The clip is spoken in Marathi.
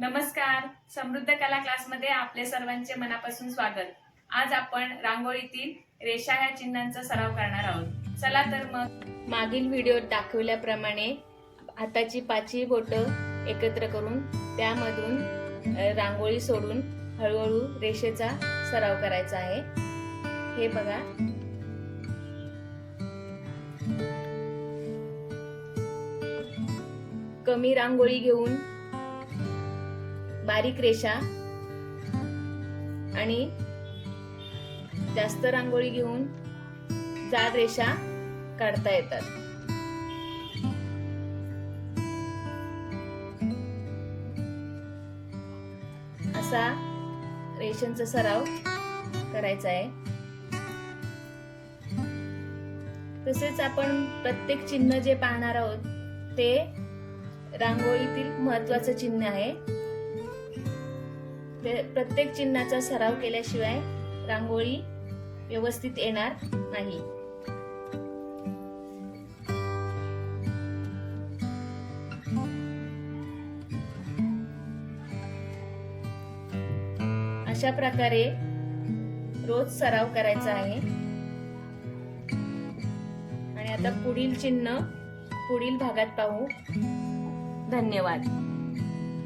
नमस्कार. समृद्ध कला क्लासमध्ये आपले सर्वांचे मनापासून स्वागत. आज आपण रांगोळीतील रेषा ह्या चिन्हांचा सराव करणार आहोत. चला तर मग. मागील व्हिडिओत दाखवल्याप्रमाणे हाताची पाचही बोट एकत्र करून त्यामधून रांगोळी सोडून हळूहळू रेषेचा सराव करायचा आहे. हे बघा. कमी रांगोळी घेऊन बारीक रेषा आणि जास्त रांगोळी घेऊन जाड रेषा काढता येतात. असा रेषांचा सराव करायचा आहे. तसेच आपण प्रत्येक चिन्ह जे पाहणार आहोत ते रांगोळीतील महत्वाचं चिन्ह आहे. प्रत्येक चिन्हाचा सराव केल्याशिवाय रांगोळी व्यवस्थित येणार नाही. अशा प्रकारे रोज सराव करायचा आहे. आणि आता पुढील चिन्ह पुढील भागात पाहू. धन्यवाद.